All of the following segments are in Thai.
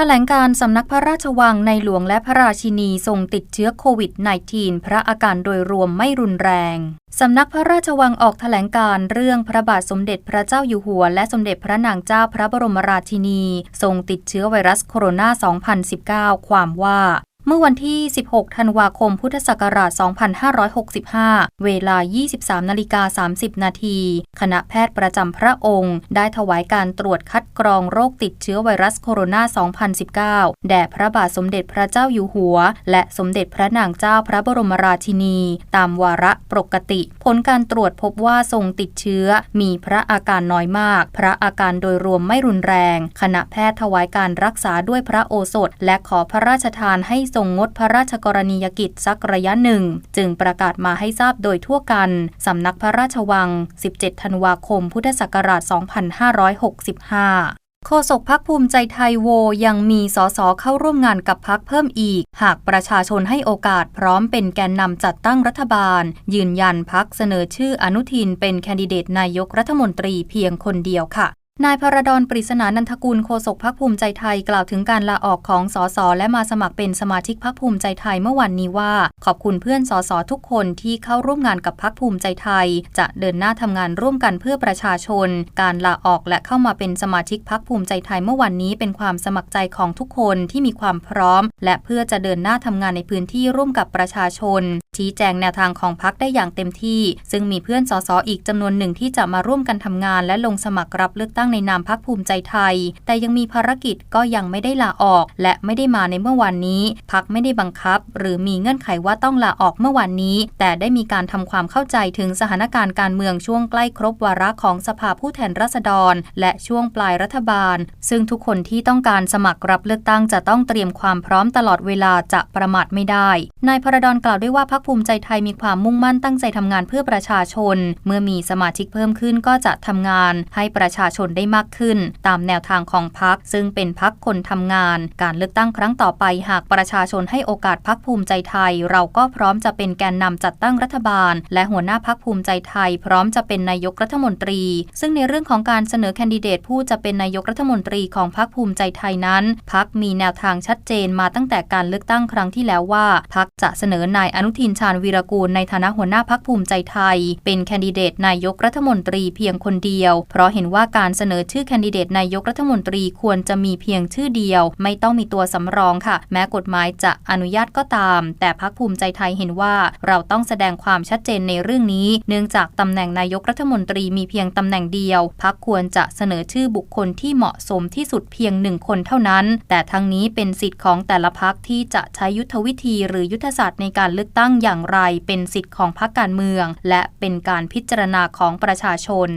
แถลงการสำนักพระราชวังในหลวงและพระราชินีทรงติดเชื้อโควิด -19 พระอาการโดยรวมไม่รุนแรง สำนักพระราชวังออกแถลงการเรื่องพระบาทสมเด็จพระเจ้าอยู่หัว และสมเด็จพระนางเจ้าพระบรมราชินี ทรงติดเชื้อไวรัสโคโรนา 2019 ความว่า เมื่อวันที่ 16 ธันวาคม พุทธศักราช 2565 เวลา 23 นาฬิกา 30 นาที คณะแพทย์ประจำพระองค์ ได้ถวายการตรวจคัดกรองโรคติดเชื้อไวรัสโคโรนา 2019 แด่พระบาทสมเด็จพระเจ้าอยู่หัว และสมเด็จพระนางเจ้าพระบรมราชินี ตามวาระปกติ ผลการตรวจพบว่าทรงติดเชื้อ มีพระอาการน้อยมาก พระอาการโดยรวมไม่รุนแรง คณะแพทย์ถวายการรักษาด้วยพระโอสถ และขอพระราชทานให้ทรงงดพระราชกรณียกิจสักระยะหนึ่ง จึงประกาศมาให้ทราบโดยทั่วกันสำนักพระราชวัง 17 ธันวาคม พุทธศักราช 2565โฆษกพักภูมิใจไทยโวยังมีสสเข้าร่วมงานกับพักเพิ่มอีก หากประชาชนให้โอกาสพร้อมเป็นแกนนำจัดตั้งรัฐบาล ยืนยันพักเสนอชื่ออนุทินเป็นแคนดิเดตนายกรัฐมนตรีเพียงคนเดียวค่ะ นายพระดอนปริศนานันทกุลโฆษกพักภูมิใจไทยกล่าวถึงการลาออกของสสและมาสมัครเป็นสมาชิกพักภูมิใจไทยเมื่อวันนี้ว่า ขอบคุณเพื่อนสสทุกคนที่เข้าร่วมงานกับพักภูมิใจไทย จะเดินหน้าทำงานร่วมกันเพื่อประชาชน การลาออกและเข้ามาเป็นสมาชิกพักภูมิใจไทยเมื่อวันนี้เป็นความสมัครใจของทุกคนที่มีความพร้อม และเพื่อจะเดินหน้าทำงานในพื้นที่ร่วมกับประชาชน ชี้แจงแนวทางของพักได้อย่างเต็มที่ ซึ่งมีเพื่อนสสอีกจำนวนหนึ่งที่จะมาร่วมกันทำงาน และลงสมัครรับเลือกตั้งในนามพักภูมิใจไทย แต่ยังมีภารกิจก็ยังไม่ได้ลาออก และไม่ได้มาในเมื่อวานนี้ พักไม่ได้บังคับ หรือมีเงื่อนไขว่าต้องลาออกเมื่อวานนี้ แต่ได้มีการทำความเข้าใจถึงสถานการณ์การเมืองช่วงใกล้ครบวาระของสภาผู้แทนราษฎร และช่วงปลายรัฐบาล ซึ่งทุกคนที่ต้องการสมัครรับเลือกตั้งจะต้องเตรียมความพร้อมตลอดเวลาจะประมาทไม่ได้นายพระดอนกล่าวด้วยว่าพักภูมิใจไทยมีความมุ่งมั่นตั้งใจทำงานเพื่อประชาชน เมื่อมีสมาชิกเพิ่มขึ้นก็จะทำงาน ให้ประชาชนได้มากขึ้น ตามแนวทางของพักซึ่งเป็นพักคนทำงาน การเลือกตั้งครั้งต่อไปหากประชาชนให้โอกาสพักภูมิใจไทย เราก็พร้อมจะเป็นแกนนำจัดตั้งรัฐบาล และหัวหน้าพักภูมิใจไทย พร้อมจะเป็นนายกรัฐมนตรี ซึ่งในเรื่องของการเสนอแคนดิเดตผู้จะเป็นนายกรัฐมนตรีของพักภูมิใจไทยนั้น พักมีแนวทางชัดเจนมาตั้งแต่การเลือกตั้งครั้งที่แล้วว่าพักจะเสนอนายอนุทินชาญวีรกูลในฐานะหัวหน้าพักภูมิใจไทย เป็นแคนดิเดตนายกรัฐมนตรีเพียงคนเดียว เพราะเห็นว่าการเสนนอชื่อแคนดิเดตนายกรัฐมนตรีควรจะมีเพียงชื่อเดียว ไม่ต้องมีตัวสำรองค่ะ แม้กฎหมายจะอนุญาตก็ตาม แต่พักภูมิใจไทยเห็นว่า เราต้องแสดงความชัดเจนในเรื่องนี้ เนื่องจากตำแหน่งนายกรัฐมนตรีมีเพียงตำแหน่งเดียวพักควรจะเสนอชื่อบุคคลที่เหมาะสมที่สุดเพียงหนึ่งคนเท่านั้น แต่ทั้งนี้เป็นสิทธิ์ของแต่ละพักที่จะใช้ยุทธวิธีหรือยุทธศาสตร์ในการเลือกตั้งอย่างไร เป็นสิทธิ์ของพรรคการเมือง และเป็นการพิจารณาของประชาชน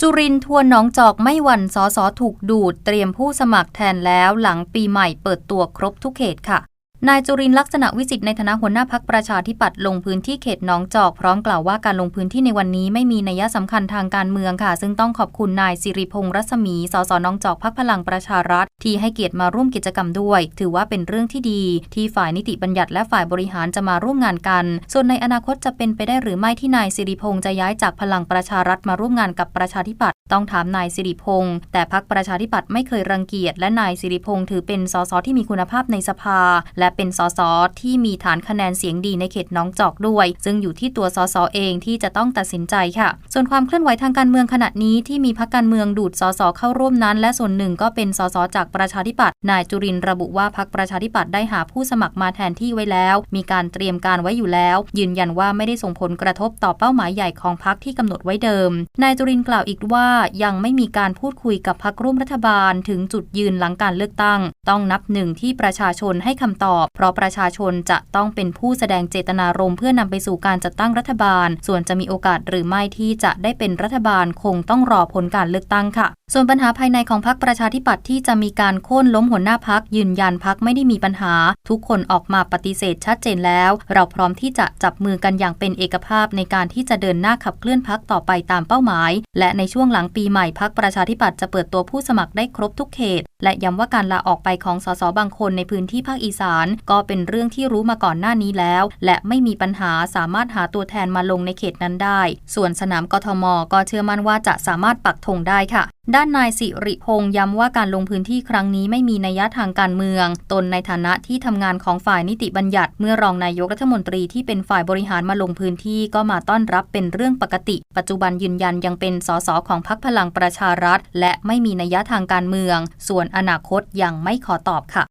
จุรินทวนน้องจอกไม่หวั่นสอสอถูกดูด เตรียมผู้สมัครแทนแล้วหลังปีใหม่เปิดตัวครบทุกเขตค่ะ นายจุรินลักษณะวิสิทธิ์ในฐานะหัวหน้าพักประชาธิปัตย์ลงพื้นที่เขตน้องจอก พร้อมกล่าวว่าการลงพื้นที่ในวันนี้ไม่มีนัยสำคัญทางการเมืองค่ะ ซึ่งต้องขอบคุณนายสิริพงษ์รัศมี สสน้องจอกพักพลังประชารัฐ ที่ให้เกียรติมาร่วมกิจกรรมด้วย ถือว่าเป็นเรื่องที่ดี ที่ฝ่ายนิติบัญญัติและฝ่ายบริหารจะมาร่วมงานกัน ส่วนในอนาคตจะเป็นไปได้หรือไม่ที่นายสิริพงษ์จะย้ายจากพลังประชารัฐมาร่วมงานกับประชาธิปัตย์ ต้องถามนายสิริพงษ์แต่พักประชาธิปัตย์ไม่เคยรังเกียจและนายสิริพงษ์ถือเป็นสสที่มีคุณภาพในสภา และเป็นสสที่มีฐานคะแนนเสียงดีในเขตน้องจอกด้วย ซึ่งอยู่ที่ตัวสสเองที่จะต้องตัดสินใจค่ะ ส่วนความเคลื่อนไหวทางการเมืองขณะนี้ที่มีพักการเมืองดูดสสเข้าร่วมนั้น และส่วนหนึ่งก็เป็นสสจากประชาธิปัตย์นายจุรินระบุว่าพักประชาธิปัตย์ได้หาผู้สมัครมาแทนที่ไว้แล้ว มีการเตรียมการไว้อยู่แล้ว ยืนยันว่าไม่ได้ส่งผลกระทบต่อเป้าหมายใหญ่ของพักที่กำหนดไว้เดิม นายจุรินกล่าวอีกว่ายังไม่มีการพูดคุยกับพักร่วมรัฐบาล ถึงจุดยืนหลังการเลือกตั้ง ต้องนับหนึ่งที่ประชาชนให้คำตอบ เพราะประชาชนจะต้องเป็นผู้แสดงเจตนารมณ์เพื่อนำไปสู่การจัดตั้งรัฐบาล ส่วนจะมีโอกาสหรือไม่ที่จะได้เป็นรัฐบาลคงต้องรอผลการเลือกตั้งค่ะ ส่วนปัญหาภายในของพรรคประชาธิปัตย์ที่จะมีการโค่นล้มหัวหน้าพักยืนยันพักไม่ได้มีปัญหา ทุกคนออกมาปฏิเสธชัดเจนแล้ว เราพร้อมที่จะจับมือกันอย่างเป็นเอกภาพในการที่จะเดินหน้าขับเคลื่อนพักต่อไปตามเป้าหมาย และในช่วงหลังปีใหม่พักประชาธิปัตย์จะเปิดตัวผู้สมัครได้ครบทุกเขต และย้ำว่าการลาออกไปของสสบางคนในพื้นที่ภาคอีสาน ก็เป็นเรื่องที่รู้มาก่อนหน้านี้แล้ว และไม่มีปัญหาสามารถหาตัวแทนมาลงในเขตนั้นได้ ส่วนสนามกทม ก็เชื่อมั่นว่าจะสามารถปักธงได้ค่ะด้านนายสิริพงษ์ย้ำว่าการลงพื้นที่ครั้งนี้ไม่มีนัยทางการเมือง ตนในฐานะที่ทำงานของฝ่ายนิติบัญญัติ เมื่อรองนายกรัฐมนตรีที่เป็นฝ่ายบริหารมาลงพื้นที่ก็มาต้อนรับเป็นเรื่องปกติ ปัจจุบันยืนยันยังเป็นสสของพรรคพลังประชารัฐ และไม่มีนัยทางการเมือง ส่วนอนาคตยังไม่ขอตอบค่ะ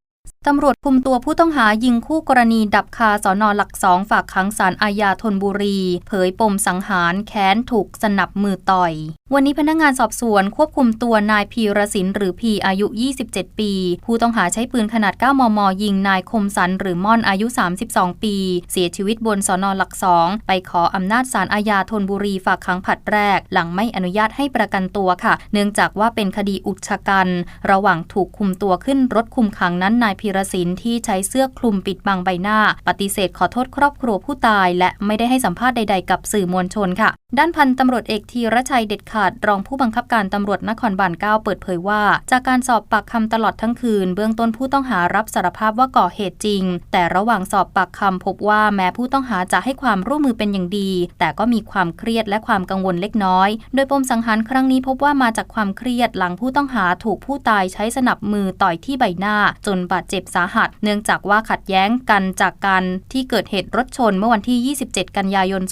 ตำรวจคุมตัวผู้ต้องหายิงคู่กรณีดับคาสอนอหลักสองฝากขังสารอาญาธนบุรี เผยปมสังหารแค้นถูกสนับมือต่อย วันนี้พนักงงานสอบสวนควบคุมตัวนายพีรศินหรือพีอายุ 27 ปี ผู้ต้องหาใช้ปืนขนาด 9 มม ยิงนายคมสันหรือม่อนอายุ 32 ปี เสียชีวิตบนสอนอหลักสองไปขออำนาจสารอาญาธนบุรีฝากขังผัดแรก หลังไม่อนุญาตให้ประกันตัวค่ะ เนื่องจากว่าเป็นคดีอุกชะกัน ระหว่างถูกคุมตัวขึ้นรถคุมขังนั้นนายพีรศินที่ใช้เสื้อคลุมปิดบังใบหน้า ปฏิเสธขอโทษครอบครัวผู้ตาย และไม่ได้ให้สัมภาษณ์ใด ๆ กับสื่อมวลชนค่ะ ด้านพันตำรวจเอกธีรชัยเด็ดขาด รองผู้บังคับการตำรวจนครบาล 9 เปิดเผยว่า จากการสอบปากคำตลอดทั้งคืน เบื้องต้นผู้ต้องหารับสารภาพว่าก่อเหตุจริง แต่ระหว่างสอบปากคำพบว่าแม้ผู้ต้องหาจะให้ความร่วมมือเป็นอย่างดี แต่ก็มีความเครียดและความกังวลเล็กน้อย โดยปมสังหารครั้งนี้พบว่ามาจากความเครียดหลังผู้ต้องหาถูกผู้ตายใช้สนับมือต่อยที่ใบหน้า จนบาดเจ็บสาหัส เนื่องจากว่าขัดแย้งกันจากการที่เกิดเหตุรถชนเมื่อวันที่ 27 กันยายน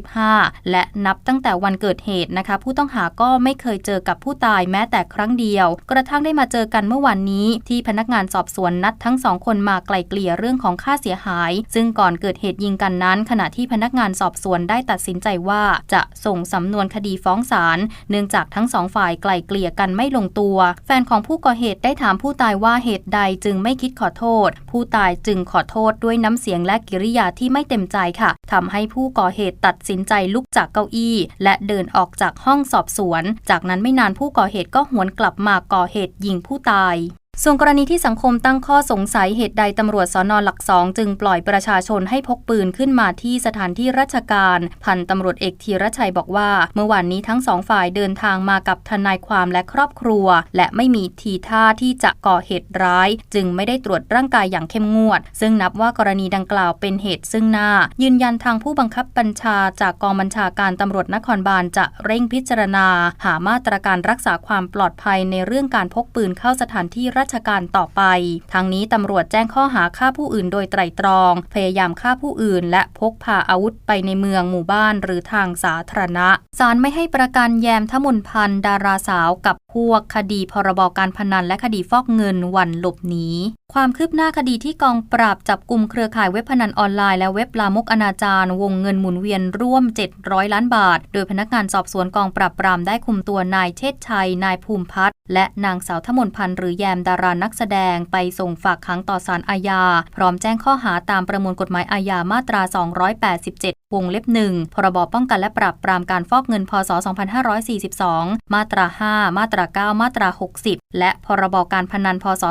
2565 และนับตั้งแต่วันเกิดเหตุนะคะ ผู้ต้องหาก็ไม่เคยเจอกับผู้ตายแม้แต่ครั้งเดียว กระทั่งได้มาเจอกันเมื่อวันนี้ ที่พนักงานสอบสวนนัดทั้งสองคนมาไกล่เกลี่ยเรื่องของค่าเสียหาย ซึ่งก่อนเกิดเหตุยิงกันนั้น ขณะที่พนักงานสอบสวนได้ตัดสินใจว่าจะส่งสำนวนคดีฟ้องศาลเนื่องจากทั้งสองฝ่ายไกล่เกลี่ยกันไม่ลงตัว แฟนของผู้ก่อเหตุได้ถามผู้ตายว่าเหตุใดจึงไม่คิดขอโทษ ผู้ตายจึงขอโทษด้วยน้ำเสียงและกิริยาที่ไม่เต็มใจค่ะทำให้ผู้ก่อเหตุตัดสินใจลุกจากเก้าอี้ และเดินออกจากห้องสอบสวน จากนั้นไม่นานผู้ก่อเหตุก็หวนกลับมาก่อเหตุยิงผู้ตาย ส่วนกรณีที่สังคมตั้งข้อสงสัยเหตุใดตำรวจสอนอหลักสองจึงปล่อยประชาชนให้พกปืนขึ้นมาที่สถานที่ราชการ พันตำรวจเอกธีรชัยบอกว่า เมื่อวานนี้ทั้งสองฝ่ายเดินทางมากับทนายความและครอบครัว และไม่มีทีท่าที่จะก่อเหตุร้าย จึงไม่ได้ตรวจร่างกายอย่างเข้มงวด ซึ่งนับว่ากรณีดังกล่าวเป็นเหตุซึ่งหน้า ยืนยันทางผู้บังคับบัญชาจากกองบัญชาการตำรวจนครบาลจะเร่งพิจารณา หามาตรการรักษาความปลอดภัยในเรื่องการพกปืนเข้าสถานที่ราชการต่อไป ทางนี้ตำรวจแจ้งข้อหาฆ่าผู้อื่นโดยไตร่ตรอง พยายามฆ่าผู้อื่น และพกพาอาวุธไปในเมืองหมู่บ้านหรือทางสาธารณะ ศาลไม่ให้ประกันแยมทมุนพันธ์ดาราสาวกับพวกคดีพรบการพนันและคดีฟอกเงินวันหลบหนีความคืบหน้าคดีที่กองปราบจับกลุ่มเครือข่ายเว็บพนันออนไลน์และเว็บลามกอนาจารวงเงินหมุนเวียนร่วม 700 ล้านบาท โดยพนักงานสอบสวนกองปราบปรามได้คุมตัวนายเชษชัย นายภูมิพัฒน์และนางสาวทมนพันธ์หรือแยมดารานักแสดงไปส่งฝากขังต่อศาลอาญา พร้อมแจ้งข้อหาตามประมวลกฎหมายอาญามาตรา 287 วงเล็บหนึ่งพรบป้องกันและปราบปรามการฟอกเงินพศ 2542 มาตรา 5 มาตรา 9 มาตรา 60 และพรบการพนันพศ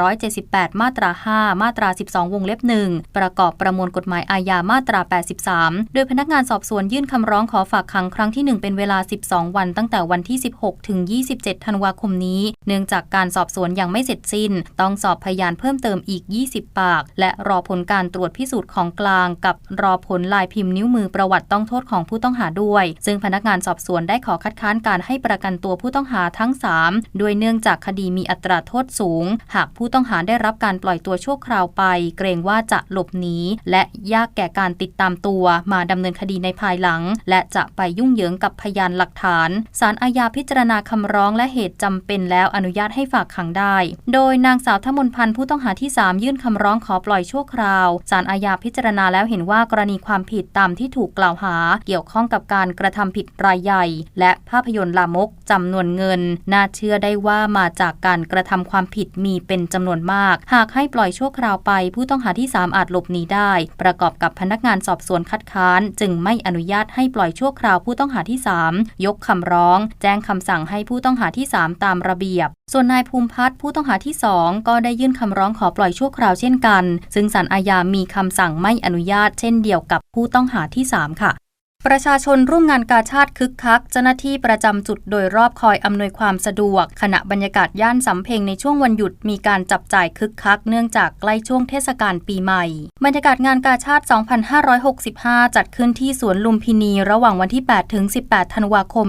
2478 มาตรา 5 มาตรา 12 วงเล็บ1ประกอบประมวลกฎหมายอาญามาตรา 83 โดยพนักงานสอบสวนยื่นคำร้องขอฝากขังครั้งที่ 1 เป็นเวลา 12 วันตั้งแต่วันที่ 16 ถึง 27 ธันวาคมนี้ เนื่องจากการสอบสวนยังไม่เสร็จสิ้น ต้องสอบพยานเพิ่มเติมอีก 20 ปาก และรอผลการตรวจพิสูจน์ของกลาง กับรอผลลายพิมพ์นิ้วมือประวัติต้องโทษของผู้ต้องหาด้วย ซึ่งพนักงานสอบสวนได้ขอคัดค้านการให้ประกันตัวผู้ต้องหาทั้ง 3 ด้วยเนื่องจากคดีมีอัตราโทษสูง หากผู้ต้องหาได้รับการปล่อยตัวชั่วคราวไป เกรงว่าจะหลบหนีและยากแก่การติดตามตัวมาดำเนินคดีในภายหลัง และจะไปยุ่งเหยิงกับพยานหลักฐานศาลอาญาพิจารณาคำร้องและเหตุจำเป็นแล้วอนุญาตให้ฝากขังได้ โดยนางสาวทมนพันธ์ผู้ต้องหาที่ 3 ยื่นคำร้องขอปล่อยชั่วคราวศาลอาญาพิจารณาแล้วเห็นว่ากรณีความผิดตามที่ถูกกล่าวหา เกี่ยวข้องกับการกระทำผิดรายใหญ่ และภาพยนตร์ลามกจำนวนเงิน น่าเชื่อได้ว่ามาจากการกระทำความผิดมีเป็นจำนวนมาก หากให้ปล่อยชั่วคราวไป ผู้ต้องหาที่ 3 อาจหลบหนีได้ ประกอบกับพนักงานสอบสวนคัดค้าน จึงไม่อนุญาตให้ปล่อยชั่วคราวผู้ต้องหาที่ 3 ยกคำร้อง แจ้งคำสั่งให้ผู้ต้องหาที่ 3ตามระเบียบ ส่วนนายภูมิพัฒน์ผู้ต้องหาที่ 2 ก็ได้ยื่นคำร้องขอปล่อยชั่วคราวเช่นกัน ซึ่งศาลอาญามีคำสั่งไม่อนุญาตเช่นเดียวกับผู้ต้องหาที่ 3 ค่ะ ประชาชนร่วมงานกาชาติคึกคัก เจ้าหน้าที่ประจำจุดโดยรอบคอยอำนวยความสะดวก ขณะบรรยากาศย่านสำเพ็งในช่วงวันหยุดมีการจับจ่ายคึกคัก เนื่องจากใกล้ช่วงเทศกาลปีใหม่ บรรยากาศงานกาชาติ 2565 จัดขึ้นที่สวนลุมพินี ระหว่างวันที่ 8 ถึง 18 ธันวาคม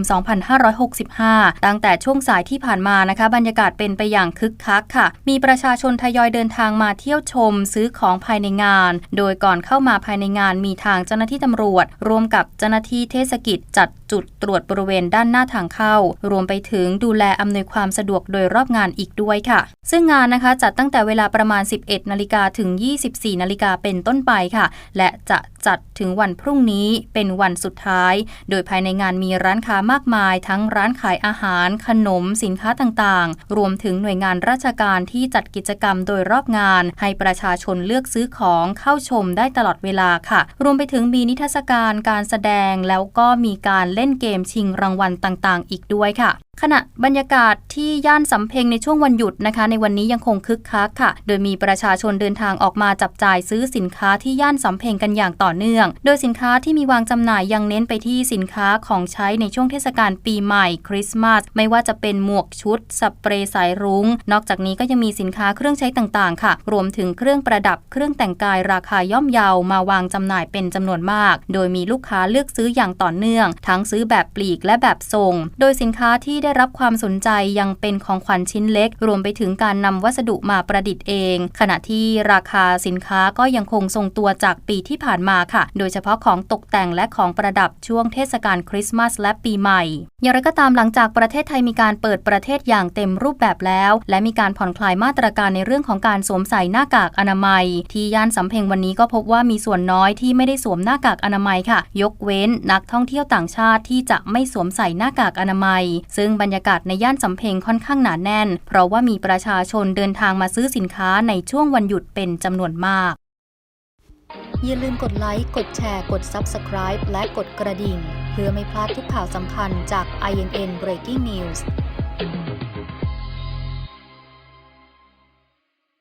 2565 ตั้งแต่ช่วงสายที่ผ่านมานะคะ บรรยากาศเป็นไปอย่างคึกคักค่ะ มีประชาชนทยอยเดินทางมาเที่ยวชม ซื้อของภายในงาน โดยก่อนเข้ามาภายในงานมีทางเจ้าหน้าที่ตำรวจร่วมกับเจ้าหน้าที่เทศกิจจัดจุดตรวจบริเวณด้านหน้าทางเข้า รวมไปถึงดูแลอำนวยความสะดวกโดยรอบงานอีกด้วยค่ะ ซึ่งงานนะคะจัดตั้งแต่เวลาประมาณ 11 นาฬิกาถึง 24 นาฬิกาเป็นต้นไปค่ะ และจะจัดถึงวันพรุ่งนี้เป็นวันสุดท้าย โดยภายในงานมีร้านค้ามากมาย ทั้งร้านขายอาหาร ขนม สินค้าต่างๆ รวมถึงหน่วยงานราชการที่จัดกิจกรรมโดยรอบงาน ให้ประชาชนเลือกซื้อของเข้าชมได้ตลอดเวลาค่ะ รวมไปถึงมีนิทรรศการการแสดงแล้วก็มีการเล่นเกมชิงรางวัลต่างๆ อีกด้วยค่ะ ขณะบรรยากาศที่ย่านสำเพ็งในช่วงวันหยุดนะคะ ในวันนี้ยังคงคึกคักค่ะ โดยมีประชาชนเดินทางออกมาจับจ่ายซื้อสินค้าที่ย่านสำเพ็งกันอย่างต่อเนื่อง โดยสินค้าที่มีวางจำหน่ายยังเน้นไปที่สินค้าของใช้ในช่วงเทศกาลปีใหม่คริสต์มาสไม่ว่าจะเป็นหมวกชุดสเปรย์สายรุง้ง นอกจากนี้ก็ยังมีสินค้าเครื่องใช้ต่างๆ ค่ะ รวมถึงเครื่องประดับเครื่องแต่งกายราคาย่อมเยาวมาวางจำหน่ายเป็นจำนวนมาก โดยมีลูกค้าเลือกซื้ออย่างต่อเนื่อง ทั้งซื้อแบบปลีกและแบบส่ง โดยสินค้าที่ได้รับความสนใจยังเป็นของขวัญชิ้นเล็ก รวมไปถึงการนำวัสดุมาประดิษฐ์เอง ขณะที่ราคาสินค้าก็ยังคงทรงตัวจากปีที่ผ่านมาค่ะ โดยเฉพาะของตกแต่งและของประดับช่วงเทศกาลคริสต์มาสและปีใหม่ อย่างไรก็ตามหลังจากประเทศไทยมีการเปิดประเทศอย่างเต็มรูปแบบแล้ว และมีการผ่อนคลายมาตรการในเรื่องของการสวมใส่หน้ากากอนามัย ที่ย่านสำเพ็งวันนี้ก็พบว่ามีส่วนน้อยที่ไม่ได้สวมหน้ากากอนามัยค่ะ ยกเว้นนักท่องเที่ยวต่างชาติที่จะไม่สวมใส่หน้ากากอนามัย ซึ่งบรรยากาศในย่านสำเพ็งค่อนข้างหนาแน่น เพราะว่ามีประชาชนเดินทางมาซื้อสินค้าในช่วงวันหยุดเป็นจำนวนมาก อย่าลืมกดไลค์ กดแชร์ กด Subscribe และกดกระดิ่ง เพื่อไม่พลาดทุกข่าวสำคัญจาก INN Breaking News